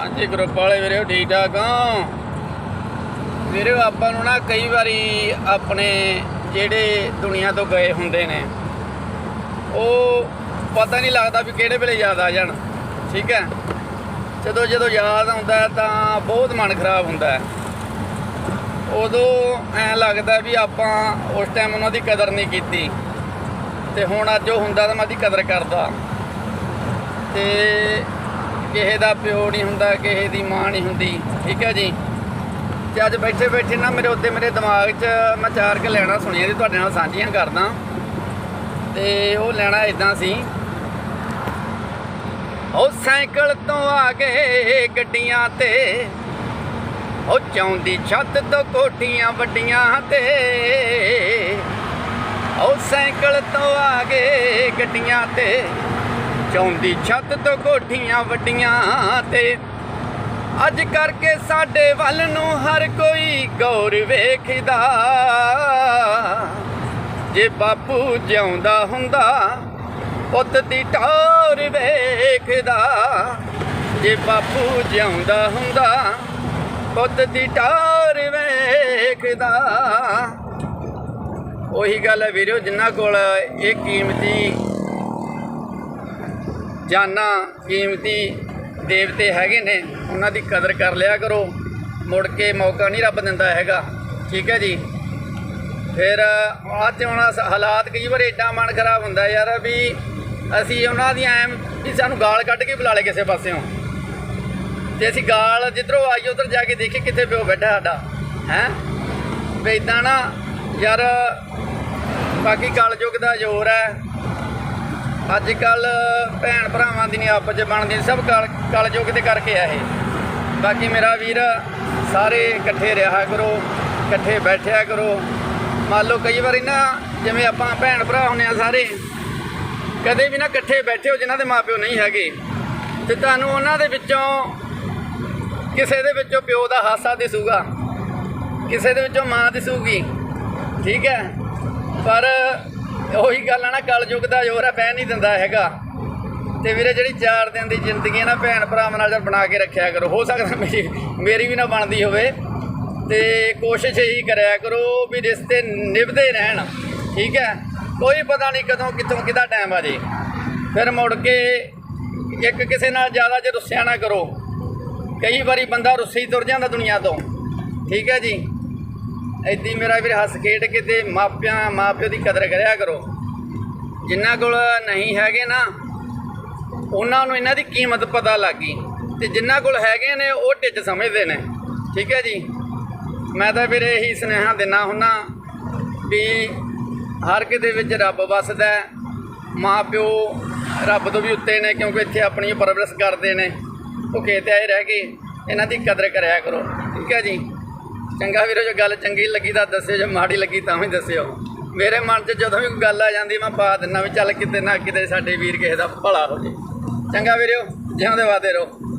ਹਾਂਜੀ ਗਰੁੱਪ ਵਾਲੇ ਵੀਰੇ ਠੀਕ ਠਾਕ ਹੋ? ਵੀਰੇ, ਆਪਾਂ ਨੂੰ ਨਾ ਕਈ ਵਾਰੀ ਆਪਣੇ ਜਿਹੜੇ ਦੁਨੀਆ ਤੋਂ ਗਏ ਹੁੰਦੇ ਨੇ, ਉਹ ਪਤਾ ਨਹੀਂ ਲੱਗਦਾ ਵੀ ਕਿਹੜੇ ਵੇਲੇ ਯਾਦ ਆ ਜਾਣ, ਠੀਕ ਹੈ? ਜਦੋਂ ਜਦੋਂ ਯਾਦ ਆਉਂਦਾ ਤਾਂ ਬਹੁਤ ਮਨ ਖਰਾਬ ਹੁੰਦਾ ਹੈ। ਉਦੋਂ ਐ ਲੱਗਦਾ ਵੀ ਆਪਾਂ ਉਸ ਟਾਈਮ ਉਹਨਾਂ ਦੀ ਕਦਰ ਨਹੀਂ ਕੀਤੀ, ਤੇ ਹੁਣ ਅੱਜ ਉਹ ਹੁੰਦਾ ਤਾਂ ਮੈਂ ਉਹਦੀ ਕਦਰ ਕਰਦਾ। ਤੇ ਕਿਸੇ ਦਾ ਪਿਓ ਨਹੀਂ ਹੁੰਦਾ, ਕਿਸੇ ਦੀ ਮਾਂ ਨਹੀਂ ਹੁੰਦੀ, ਠੀਕ ਹੈ ਜੀ? ਤੇ ਅੱਜ ਬੈਠੇ ਬੈਠੇ ਨਾ ਮੇਰੇ ਉੱਤੇ ਮੇਰੇ ਦਿਮਾਗ 'ਚ ਮੈਂ ਚਾਰ ਕੇ ਲੈਣਾ ਸੁਣੀਆਂ ਦੀ ਤੁਹਾਡੇ ਨਾਲ ਸਾਂਝੀਆਂ ਕਰਦਾ। ਤੇ ਉਹ ਲੈਣਾ ਇਦਾਂ ਸੀ। ਉਹ ਸਾਈਕਲ ਤੋਂ ਆ ਗਏ ਗੱਡੀਆਂ ਤੇ। ਉਹ ਚੌਂਦੀ ਛੱਤ ਤੋਂ ਕੋਠੀਆਂ ਵੱਡੀਆਂ ਤੇ। ਉਹ ਸਾਈਕਲ ਤੋਂ ਆ ਗਏ ਗੱਡੀਆਂ ਤੇ। ਚੌਂਦੀ ਛੱਤ ਤੋਂ ਕੋਠੀਆਂ ਵੱਡੀਆਂ ਤੇ ਅੱਜ ਕਰਕੇ ਸਾਡੇ ਵੱਲ ਨੂੰ ਹਰ ਕੋਈ ਗੌਰ ਵੇਖਦਾ। ਜੇ ਬਾਪੂ ਜਿਉਂਦਾ ਹੁੰਦਾ, ਪੁੱਤ ਦੀ ਟੌਰ ਵੇਖਦਾ। ਜੇ ਬਾਪੂ ਜਿਉਂਦਾ ਹੁੰਦਾ, ਪੁੱਤ ਦੀ ਟੌਰ ਵੇਖਦਾ। ਉਹੀ ਗੱਲ ਹੈ ਵੀਰੋ ਜਿਨ੍ਹਾਂ ਕੋਲ ਇਹ ਕੀਮਤੀ ਜਾਨਾਂ ਕੀਮਤੀ ਦੇਵਤੇ ਹੈਗੇ ਨੇ, ਉਹਨਾਂ ਦੀ ਕਦਰ ਕਰ ਲਿਆ ਕਰੋ। ਮੁੜ ਕੇ ਮੌਕਾ ਨਹੀਂ ਰੱਬ ਦਿੰਦਾ ਹੈਗਾ। ਠੀਕ ਹੈ ਜੀ? ਫਿਰ ਆਹ ਤੇ ਹੁਣ ਹਾਲਾਤ ਕਈ ਵਾਰ ਏਡਾ ਮਨ ਖਰਾਬ ਹੁੰਦਾ ਯਾਰ ਵੀ ਅਸੀਂ ਉਹਨਾਂ ਦੀ ਐਮ, ਵੀ ਸਾਨੂੰ ਗਾਲ ਕੱਢ ਕੇ ਬੁਲਾ ਲਏ ਕਿਸੇ ਪਾਸਿਓਂ। ਤੇ ਅਸੀਂ ਗਾਲ ਜਿੱਧਰੋਂ ਆਈ, ਉਧਰ ਜਾ ਕੇ ਦੇਖੇ ਕਿੱਥੇ ਪਿਓ ਬੈਠਾ ਸਾਡਾ। ਹੈ? ਵੀ ਇਦਾਂ ਨਾ ਯਾਰ, ਬਾਕੀ ਕਲਯੁੱਗ ਦਾ ਜ਼ੋਰ ਹੈ। ਅੱਜ ਕੱਲ ਭੈਣ ਭਰਾਵਾਂ ਦੀ ਨਹੀਂ, ਆਪਸ ਚ ਬਣਦੀ ਸਭ ਕਲ, ਕਲਯੁੱਗ ਦੇ ਕਰਕੇ ਆ ਇਹ। ਬਾਕੀ ਮੇਰਾ ਵੀਰ, ਸਾਰੇ ਇਕੱਠੇ ਰਿਹਾ ਕਰੋ, ਇਕੱਠੇ ਬੈਠਿਆ ਕਰੋ। ਮੰਨ ਲਓ ਕਈ ਵਾਰੀ ਨਾ, ਜਿਵੇਂ ਆਪਾਂ ਭੈਣ ਭਰਾ ਹੁੰਨੇ ਆ ਸਾਰੇ, ਕਦੇ ਵੀ ਨਾ ਇਕੱਠੇ ਬੈਠੇ ਹੋ, ਜਿਨ੍ਹਾਂ ਦੇ ਮਾਪਿਓ ਨਹੀਂ ਹੈਗੇ, ਤੇ ਤੁਹਾਨੂੰ ਉਹਨਾਂ ਦੇ ਵਿੱਚੋਂ ਕਿਸੇ ਦੇ ਵਿੱਚੋਂ ਪਿਓ ਦਾ ਹਾਸਾ ਦਿਸੂਗਾ, ਕਿਸੇ ਦੇ ਵਿੱਚੋਂ ਮਾਂ ਦਿਸੂਗੀ, ਠੀਕ ਹੈ? ਪਰ ਉਹੀ ਗੱਲ ਆ ਨਾ, ਕਲਯੁੱਗ ਦਾ ਜ਼ੋਰ ਹੈ ਬਹਿ ਨਹੀਂ ਦਿੰਦਾ ਹੈਗਾ। ਤੇ ਵੀਰੇ, ਜਿਹੜੀ 4 ਦਿਨ ਦੀ ਜ਼ਿੰਦਗੀ ਹੈ ਨਾ, ਭੈਣ ਭਰਾਵਾਂ ਨਾਲ ਜਦ ਬਣਾ ਕੇ ਰੱਖਿਆ ਕਰੋ, ਹੋ ਸਕਦਾ ਮੇਰੀ ਮੇਰੀ ਵੀ ਨਾ ਬਣਦੀ ਹੋਵੇ। ਤੇ ਕੋਸ਼ਿਸ਼ ਇਹੀ ਕਰਿਆ ਕਰੋ ਵੀ ਰਿਸ਼ਤੇ ਨਿਭਦੇ ਰਹਿਣ, ਠੀਕ ਹੈ? ਕੋਈ ਪਤਾ ਨਹੀਂ ਕਦੋਂ, ਕਿੱਥੋਂ, ਕਿਹਦਾ ਟਾਈਮ ਆ ਜੇ। ਫਿਰ ਮੁੜ ਕੇ ਇੱਕ ਕਿਸੇ ਨਾਲ ਜ਼ਿਆਦਾ ਜੇ ਰੁੱਸਿਆ ਨਾ ਕਰੋ। ਕਈ ਵਾਰੀ ਬੰਦਾ ਰੁੱਸੇ ਹੀ ਤੁਰ ਜਾਂਦਾ ਦੁਨੀਆ ਤੋਂ, ਠੀਕ ਹੈ ਜੀ? ਐਦੀ ਮੇਰਾ ਵੀਰ ਹੱਸ ਖੇਡ ਕੇ ਤੇ ਮਾਪਿਆਂ ਮਾਪਿਓ ਦੀ ਕਦਰ ਕਰਿਆ ਕਰੋ। ਜਿਨ੍ਹਾਂ ਕੋਲ ਨਹੀਂ ਹੈਗੇ ਨਾ, ਉਹਨਾਂ ਨੂੰ ਇਹਨਾਂ ਦੀ ਕੀਮਤ ਪਤਾ ਲੱਗ ਗਈ। ਤੇ ਜਿਨ੍ਹਾਂ ਕੋਲ ਹੈਗੇ ਨੇ, ਉਹ ਢਿੱਡ ਸਮਝਦੇ ਨੇ। ਠੀਕ ਹੈ ਜੀ? ਮੈਂ ਤਾਂ ਵੀਰੇ ਇਹੀ ਸੁਨੇਹਾ ਦਿੰਦਾ ਹੁੰਨਾ ਵੀ ਹਰ ਕਿਤੇ ਵਿੱਚ ਰੱਬ ਵਸਦਾ ਹੈ। ਮਾਂ ਪਿਓ ਰੱਬ ਤੋਂ ਵੀ ਉੱਤੇ ਨੇ, ਕਿਉਂਕਿ ਇੱਥੇ ਆਪਣੀ ਪਰਵਰਿਸ਼ ਕਰਦੇ ਨੇ। ਭੁੱਖੇ ਤੇ ਆਏ ਰਹਿ ਕੇ ਇਹਨਾਂ ਦੀ ਕਦਰ ਕਰਿਆ ਕਰੋ। ਠੀਕ ਹੈ ਜੀ? ਚੰਗਾ ਵੀਰੋ, ਜੋ ਗੱਲ ਚੰਗੀ ਲੱਗੀ ਤਾਂ ਦੱਸਿਓ, ਜੇ ਮਾੜੀ ਲੱਗੀ ਤਾਂ ਵੀ ਦੱਸਿਓ। ਮੇਰੇ ਮਨ 'ਚ ਜਦੋਂ ਵੀ ਕੋਈ ਗੱਲ ਆ ਜਾਂਦੀ, ਮੈਂ ਪਾ ਦਿੰਨਾ ਵੀ ਚੱਲ ਕਿਤੇ ਨਾ ਕਿਤੇ ਸਾਡੇ ਵੀਰ ਕਿਸੇ ਦਾ ਭਲਾ ਹੋ ਜੇ। ਚੰਗਾ ਵੀਰੋ, ਜਿਉਂਦੇ ਵਾਦੇ ਰਹੋ।